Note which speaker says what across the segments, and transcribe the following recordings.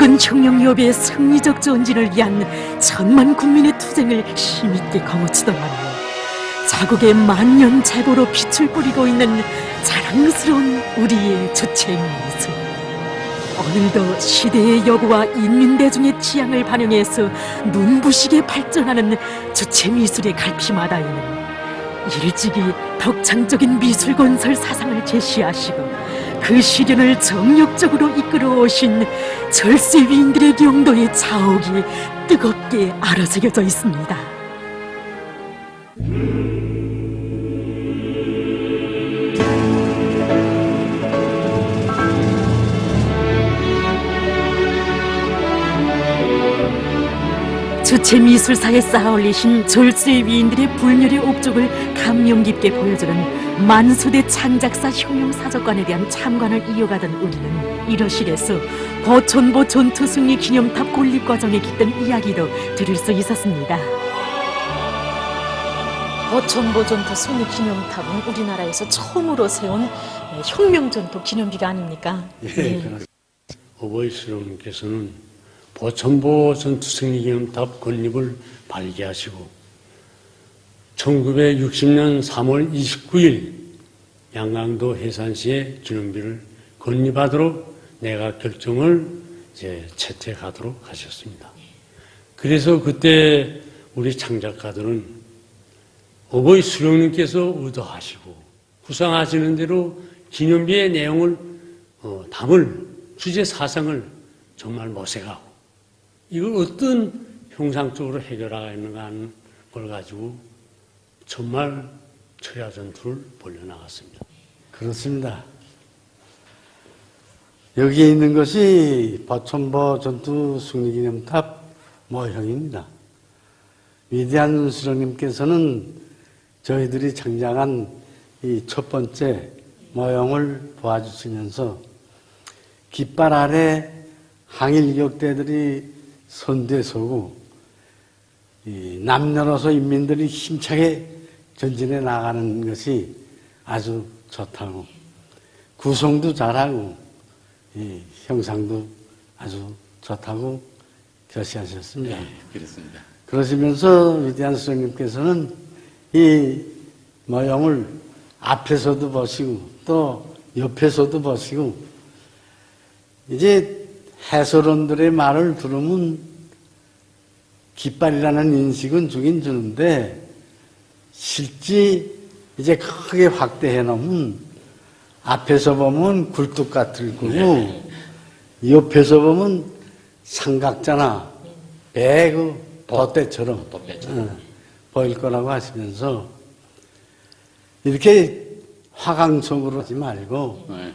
Speaker 1: 임근 혁명기업의 승리적 전진을 위한 천만 국민의 투쟁을 힘있게 거머쥐더라니 자국의 만년 재고로 빛을 뿌리고 있는 자랑스러운 우리의 주체 미술 오늘도 시대의 여구와 인민대중의 취향을 반영해서 눈부시게 발전하는 주체 미술의 갈피마다에는 일찍이 덕창적인 미술 건설 사상을 제시하시고 그 시련을 정력적으로 이끌어 오신 절세 위인들의 용도의 자옥이 뜨겁게 알아새겨져 있습니다. 주체 미술사에 쌓아 올리신 절세 위인들의 불멸의 옥적을 감명 깊게 보여주는 만수대 창작사 혁명사적관에 대한 참관을 이어가던 우리는 이러실에서 거천보 전투 승리 기념탑 건립 과정에 깃든 이야기도 들을 수 있었습니다. 거천보 전투 승리 기념탑은 우리나라에서 처음으로 세운 혁명 전투 기념비가 아닙니까?
Speaker 2: 예, 그렇습니다. 어버이 수령님께서는 보천보 전투 승리 기념탑 건립을 발기하시고 1960년 3월 29일 양강도 해산시에 기념비를 건립하도록 내가 결정을 이제 채택하도록 하셨습니다. 그래서 그때 우리 창작가들은 어버이 수령님께서 의도하시고 구상하시는 대로 기념비의 내용을 어, 담을 주제 사상을 정말 모색하고 이걸 어떤 형상적으로 해결하는가 하는 걸 가지고 정말 철야 전투를 벌려나갔습니다.
Speaker 3: 그렇습니다. 여기에 있는 것이 버천버 전투 승리기념탑 모형입니다. 위대한 수령님께서는 저희들이 창작한 이 첫 번째 모형을 도와주시면서 깃발 아래 항일격대들이 선두에 서고 이 남녀노소 인민들이 힘차게 전진해 나가는 것이 아주 좋다고 구성도 잘하고 이 형상도 아주 좋다고 결시하셨습니다.
Speaker 4: 네, 그렇습니다.
Speaker 3: 그러시면서 위대한 스님께서는 이 모형을 앞에서도 보시고 또 옆에서도 보시고 이제 해설원들의 말을 들으면 깃발이라는 인식은 주긴 주는데 실제 이제 크게 확대해 놓으면 앞에서 보면 굴뚝 같을 거고 옆에서 보면 삼각자나 배그 돛대처럼. 어, 보일 거라고 하시면서 이렇게 화강성으로 하지 말고
Speaker 4: 네.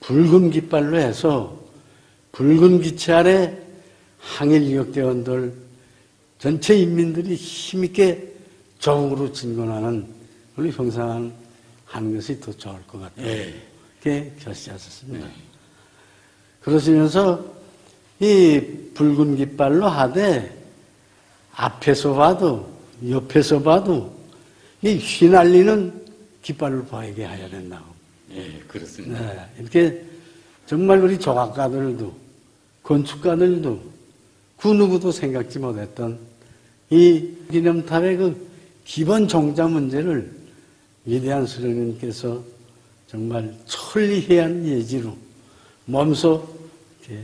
Speaker 3: 붉은 깃발로 해서 붉은 기체 아래 항일유역대원들 전체 인민들이 힘있게 조국으로 진군하는 우리 형상 하는 것이 더 좋을 것 같아요.
Speaker 4: 예.
Speaker 3: 그렇게 결시하셨습니다. 그러시면서 이 붉은 깃발로 하되 앞에서 봐도 옆에서 봐도 이 휘날리는 깃발을 보이게 해야 된다고.
Speaker 4: 예, 그렇습니다.
Speaker 3: 네, 이렇게 정말 우리 조각가들도 건축가들도 그 누구도 생각지 못했던 이 기념탑의 그 기본 종자 문제를 위대한 수령님께서 정말 천리해한 예지로 몸소 이렇게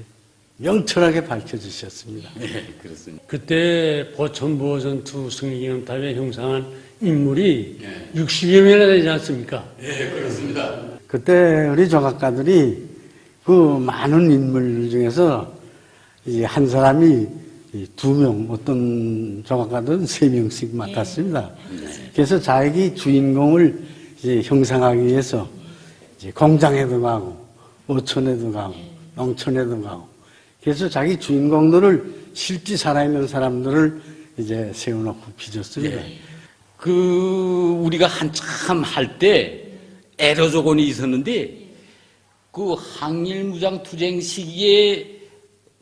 Speaker 3: 명철하게 밝혀주셨습니다.
Speaker 4: 예, 그렇습니다.
Speaker 2: 그때 보천보 전투 승리기념탑에 형상한 인물이
Speaker 4: 예.
Speaker 2: 60여 명이나 되지 않습니까?
Speaker 4: 예, 그렇습니다.
Speaker 3: 그때 우리 조각가들이 그 많은 인물 중에서 이한 사람이 이 두 명, 어떤 조각가들은 세 명씩 맡았습니다. 그래서 자기 주인공을 이제 형상하기 위해서 이제 공장에도 가고, 어촌에도 가고, 농촌에도 가고, 그래서 자기 주인공들을 실제 살아있는 사람들을 이제 세워놓고 빚었습니다.
Speaker 4: 그 우리가 한참 할 때 에러조건이 있었는데 그 항일무장 투쟁 시기에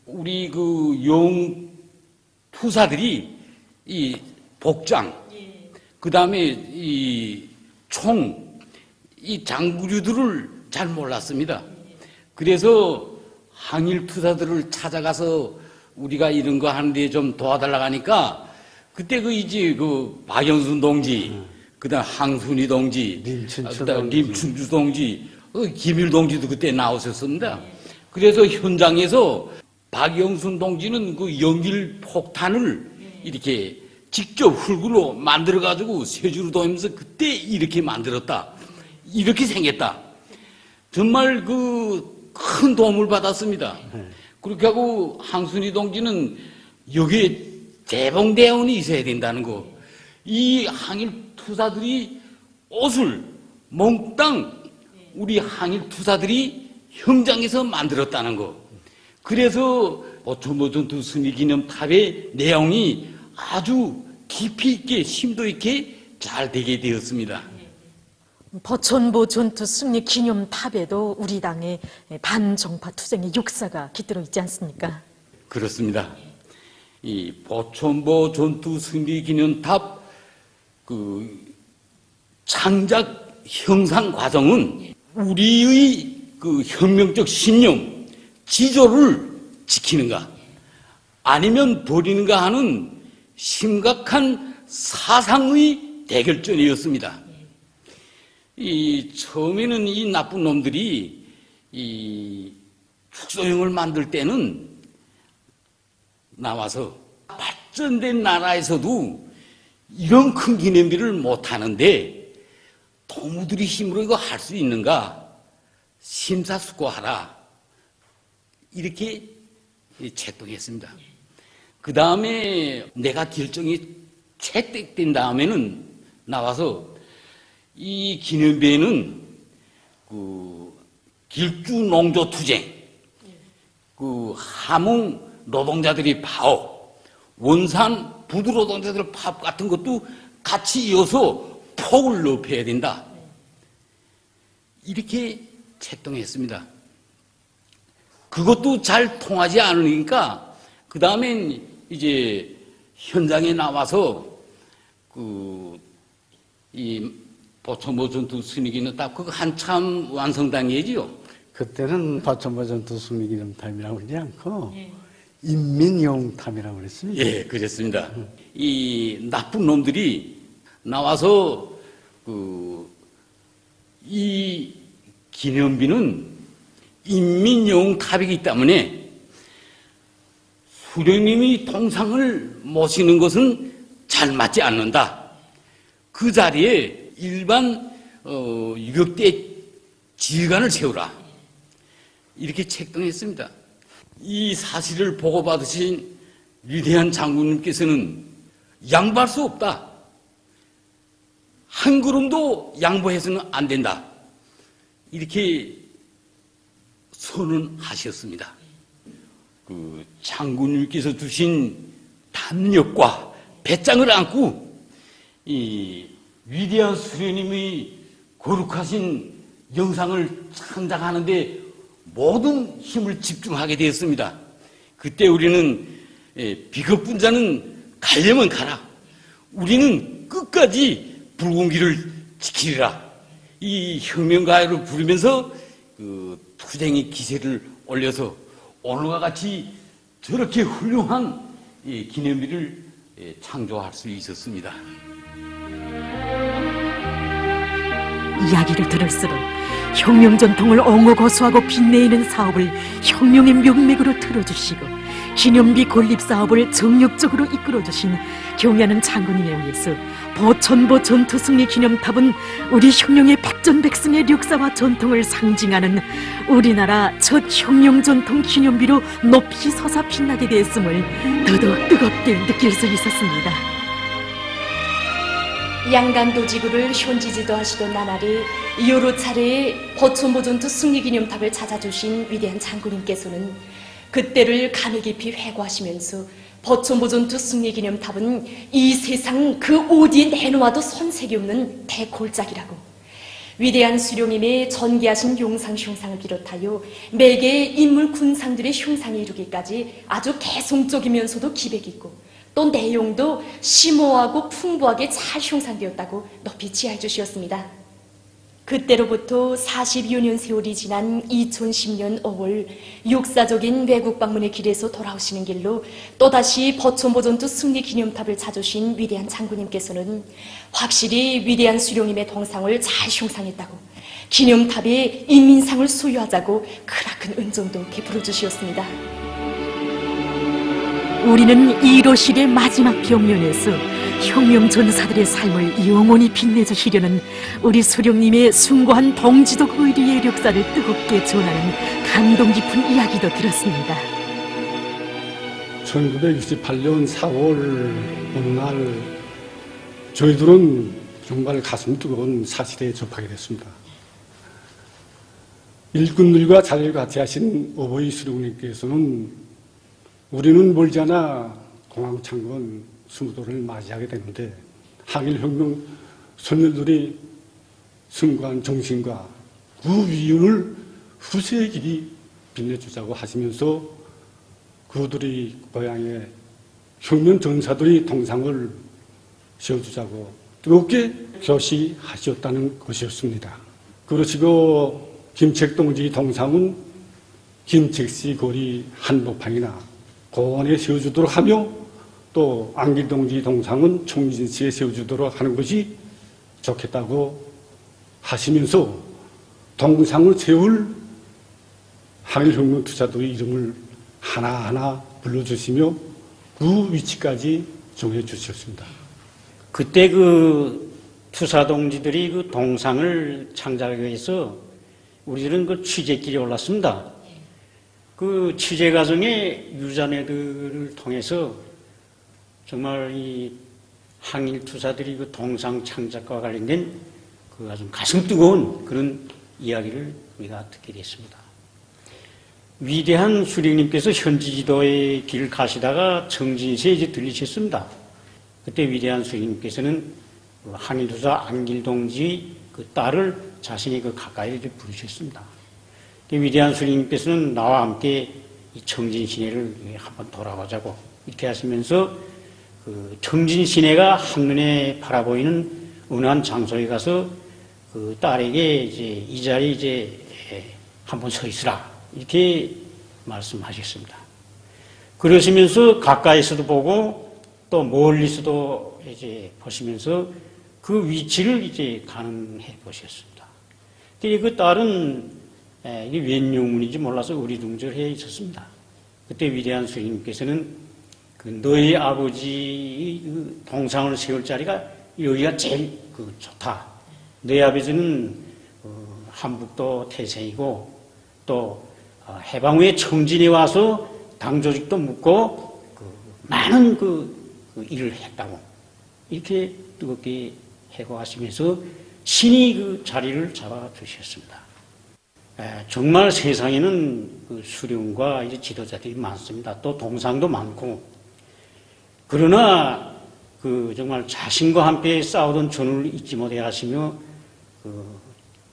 Speaker 4: 우리 그 용 투사들이 이 복장 그 다음에 이 총 이 장구류들을 잘 몰랐습니다. 그래서 항일 투사들을 찾아가서 우리가 이런 거 하는데 좀 도와달라고 하니까 그때 그 이제 그 박영순 동지, 그다음 항순이 동지,
Speaker 3: 림춘추
Speaker 4: 그다음
Speaker 3: 동지.
Speaker 4: 림춘주 동지, 어, 김일 동지도 그때 나오셨습니다. 그래서 현장에서 박영순 동지는 그 연길 폭탄을 이렇게 직접 흙으로 만들어 가지고 세주로 도면서 그때 이렇게 만들었다. 이렇게 생겼다. 정말 그 큰 도움을 받았습니다. 그렇게 하고 항순이 동지는 여기에 대봉대원이 있어야 된다는 거. 이 항일 투사들이 옷을 몽땅 우리 항일 투사들이 현장에서 만들었다는 거. 그래서 오천모전투 승리기념탑의 내용이 아주 깊이 있게 심도 있게 잘 되게 되었습니다.
Speaker 1: 버천보 전투 승리 기념탑에도 우리 당의 반정파 투쟁의 역사가 깃들어 있지 않습니까?
Speaker 4: 그렇습니다. 이 보천보 전투 승리 기념탑 그 창작 형상 과정은 우리의 그 혁명적 신념, 지조를 지키는가? 아니면 버리는가 하는 심각한 사상의 대결전이었습니다. 이 처음에는 이 나쁜 놈들이 이 축소형을 만들 때는 나와서 발전된 나라에서도 이런 큰 기념비를 못 하는데 동무들이 힘으로 이거 할 수 있는가? 심사숙고하라 이렇게 채택했습니다. 그 다음에 내가 결정이 채택된 다음에는 나와서 이 기념비에는 그 길주 농조 투쟁, 그 함흥 노동자들이 파업, 원산 부두 노동자들 파업 같은 것도 같이 이어서 폭을 높여야 된다. 이렇게 채동했습니다. 그것도 잘 통하지 않으니까 그 다음엔 이제 현장에 나와서 그 이 보천보 전투 순위기는 딱 그거 한참 완성당이지요.
Speaker 3: 그때는 과천보 전투 승리기념탑이라고 그러지 않고 인민용탑이라고 그랬습니다.
Speaker 4: 예, 그랬습니다. 이 나쁜 놈들이 나와서 그 이 기념비는 인민용 탑이기 때문에 수령님이 동상을 모시는 것은 잘 맞지 않는다. 그 자리에 일반 어, 유격대 지휘관을 세우라. 이렇게 책동했습니다. 이 사실을 보고받으신 위대한 장군님께서는 양보할 수 없다. 한 걸음도 양보해서는 안 된다. 이렇게 선언하셨습니다. 그 장군님께서 주신 담력과 배짱을 안고 이 위대한 수련님의 거룩하신 영상을 창작하는데 모든 힘을 집중하게 되었습니다. 그때 우리는 예, 비겁분 자는 가려면 가라. 우리는 끝까지 길을 지키리라. 이 혁명가요를 부르면서 그 투쟁의 기세를 올려서 오늘과 같이 저렇게 훌륭한 이 기념비를 예, 창조할 수 있었습니다.
Speaker 1: 이야기를 들을수록 혁명 전통을 옹호 고수하고 빛내는 사업을 혁명의 명맥으로 틀어주시고 기념비 건립 사업을 정력적으로 이끌어주신 경야는 장군님에 의해서 보천보 전투 승리 기념탑은 우리 혁명의 백전백승의 역사와 전통을 상징하는 우리나라 첫 혁명 전통 기념비로 높이 솟아 빛나게 되었음을 더더욱 뜨겁게 느낄 수 있었습니다.
Speaker 5: 양강도 지구를 현지지도 하시던 나날이 여러 차례 버촌보전투 승리 기념탑을 찾아주신 위대한 장군님께서는 그때를 감히 깊이 회고하시면서 버촌보전투 승리 기념탑은 이 세상 그 어디에 내놓아도 손색이 없는 대골작이라고 위대한 수령님의 전개하신 용상 흉상을 비롯하여 매개의 인물 군상들의 흉상에 이르기까지 아주 개성적이면서도 기백 있고 또 내용도 심오하고 풍부하게 잘 형상되었다고 높이 지하해 주시었습니다. 그때로부터 40여 년 세월이 지난 2010년 5월 역사적인 외국 방문의 길에서 돌아오시는 길로 또다시 버촌보전투 승리 기념탑을 찾으신 위대한 장군님께서는 확실히 위대한 수령님의 동상을 잘 흉상했다고 기념탑에 인민상을 소유하자고 크나큰 은정도 베풀어 주시었습니다.
Speaker 1: 우리는 이로실의 마지막 벽면에서 혁명 전사들의 삶을 영원히 빛내주시려는 우리 수령님의 숭고한 동지독 의리의 역사를 뜨겁게 전하는 감동 깊은 이야기도 들었습니다.
Speaker 6: 1968년 4월 어느 날 저희들은 정말 가슴 뜨거운 사실에 접하게 됐습니다. 일꾼들과 자리를 같이 하신 어버이 수령님께서는 우리는 멀지 않아 공항 창건 스무도를 맞이하게 되는데 항일혁명 선열들이 승관 정신과 그 위운을 길이 빛내주자고 하시면서 그들이 고향에 혁명 전사들이 동상을 세워주자고 뜨겁게 교시하셨다는 것이었습니다. 그러시고 김책동지 동상은 김책시 거리 한복판이나 고원에 세워주도록 하며 또 안길동지 동상은 총진시에 세워주도록 하는 것이 좋겠다고 하시면서 동상을 세울 항일혁명 투자들의 이름을 하나하나 불러주시며 그 위치까지 정해 주셨습니다.
Speaker 7: 그때 그 투사동지들이 그 동상을 창작하기 위해서 우리들은 그 취재길에 올랐습니다. 그 취재 과정에 유자네들을 통해서 정말 이 항일 투사들이 그 동상 창작과 관련된 그 아주 가슴 뜨거운 그런 이야기를 우리가 듣게 됐습니다. 위대한 수령님께서 현지 지도의 길을 가시다가 정진시에 이제 들리셨습니다. 그때 위대한 수령님께서는 그 항일 투사 안길동지 그 딸을 자신이 그 가까이 이제 부르셨습니다. 그 위대한 수령님께서는 나와 함께 이 청진 시내를 한번 돌아보자고 이렇게 하시면서 그 청진 시내가 한눈에 바라보이는 어느 한 장소에 가서 그 딸에게 이제 이 자리에 이제 한번 서 있으라 이렇게 말씀하셨습니다. 그러시면서 가까이서도 보고 또 멀리서도 이제 보시면서 그 위치를 이제 가늠해 보셨습니다. 근데 그 딸은 에, 이게 웬 용문인지 몰라서 우리둥절해 있었습니다. 그때 위대한 수님께서는 그 너희 아버지 그 동상을 세울 자리가 여기가 제일 그 좋다. 너희 아버지는 어, 한북도 태생이고 또 어, 해방 후에 청진에 와서 당 조직도 묻고 그 많은 그, 그 일을 했다고 이렇게 뜨겁게 해고하시면서 신이 그 자리를 잡아 주셨습니다. 에, 정말 세상에는 그 수령과 이제 지도자들이 많습니다. 또 동상도 많고 그러나 그 정말 자신과 함께 싸우던 전우를 잊지 못해 하시며 그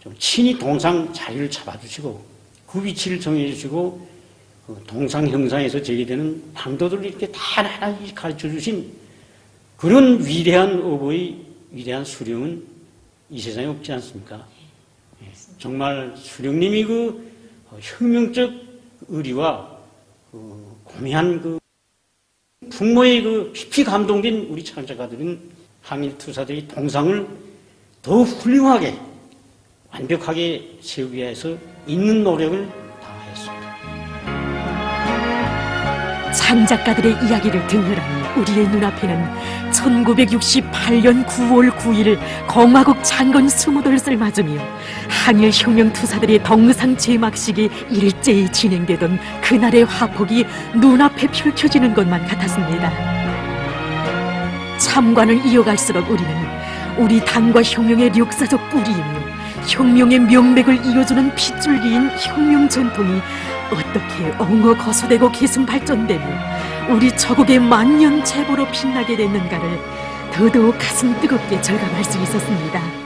Speaker 7: 좀 친히 동상 자리를 잡아주시고 그 위치를 정해주시고 그 동상 형상에서 제기되는 방도들을 이렇게 다 하나하나 가르쳐 주신 그런 위대한 어버이 위대한 수령은 이 세상에 없지 않습니까? 예, 정말 수령님이 그 어, 혁명적 의리와 그 고매한 그 풍모의 그 깊이 감동된 우리 창작가들은 항일 투사들이 동상을 더 훌륭하게 완벽하게 세우기 위해서 있는 노력을 다하였습니다.
Speaker 1: 창작가들의 이야기를 듣느라니 우리의 눈앞에는 1968년 9월 9일 공화국 창건 스무돌을 맞으며 항일 혁명 투사들의 동상 제막식이 일제히 진행되던 그날의 화폭이 눈앞에 펼쳐지는 것만 같았습니다. 참관을 이어갈수록 우리는 우리 당과 혁명의 역사적 뿌리이며 혁명의 명맥을 이어주는 핏줄기인 혁명 전통이 어떻게 엉어 거소되고 계승 발전되며 우리 저국의 만년 제보로 빛나게 됐는가를 더더욱 가슴 뜨겁게 절감할 수 있었습니다.